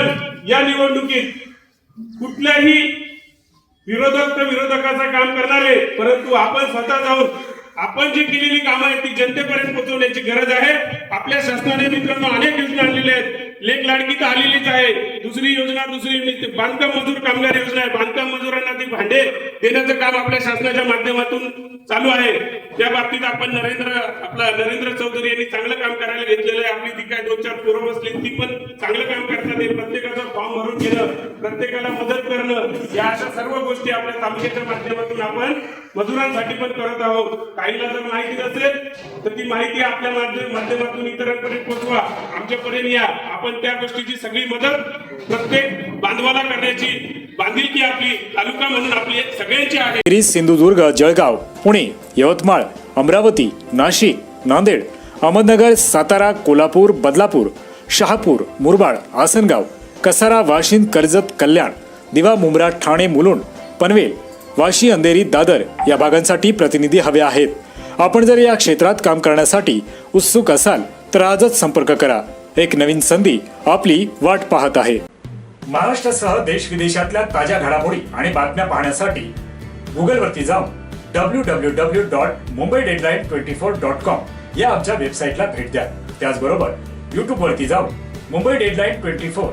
आपण या निवडणुकीत कुठल्याही विरोधक तर विरोधकाचं काम करणारे परंतु आपण स्वतः जाऊन आपण जी केलेली कामं आहेत ती जनतेपर्यंत पोहोचवण्याची गरज आहे. आपल्या शासनाने मित्रांनो अनेक योजना आणलेल्या आहेत. लेख लाडकी तर आलेलीच आहे. दुसरी योजना दुसरी बांधकाम मजूर कामगार योजना आहे. बांधकाम मजुरांना ती भांडे देण्याचं काम आपल्या शासनाच्या माध्यमातून चालू आहे. त्या बाबतीत आपण नरेंद्र आपला नरेंद्र चौधरी यांनी चांगलं काम करायला घेतलेलं आहे. आपली ती काय दोन चार पोरं बसली ती पण प्रत्येकाला मदत करणं या अशा सर्व गोष्टी आपल्या तालुक्याच्या माध्यमातून आपण मजुरांसाठी पण करत आहोत. काहीला जर माहिती नसेल तर ती माहिती आपल्या माध्यमातून इतरांपर्यंत पोहोचवा आमच्यापर्यंत या. आपण त्या गोष्टीची सगळी मदत प्रत्येक बांधवाला करण्याची बांधिलकी आपली तालुका म्हणून आपली सगळ्यांची आहे. सिंधुदुर्ग जळगाव पुणे यवतमाळ अमरावती नाशिक नांदेड अहमदनगर सातारा कोल्हापूर बदलापूर शहापूर मुरबाड आसनगाव कसारा वाशिंद कर्जत कल्याण दिवा मुंब्रा ठाणे मुलुंड पनवेल वाशी अंधेरी दादर या भागांसाठी प्रतिनिधी हवे आहेत. आपण जर या क्षेत्रात काम करण्यासाठी उत्सुक असाल तर आजच संपर्क करा. एक नवीन संधी आपली वाट पाहत आहे. महाराष्ट्रासह देश विदेशातल्या ताज्या घडामोडी आणि बातम्या पाहण्यासाठी गुगलवरती जाऊन W W W dot Mumbai deadline twenty four dot com या आमच्या वेबसाईटला भेट द्या. त्याचबरोबर युट्यूब वरती जाऊन मुंबई डेडलाईन ट्वेंटी फोर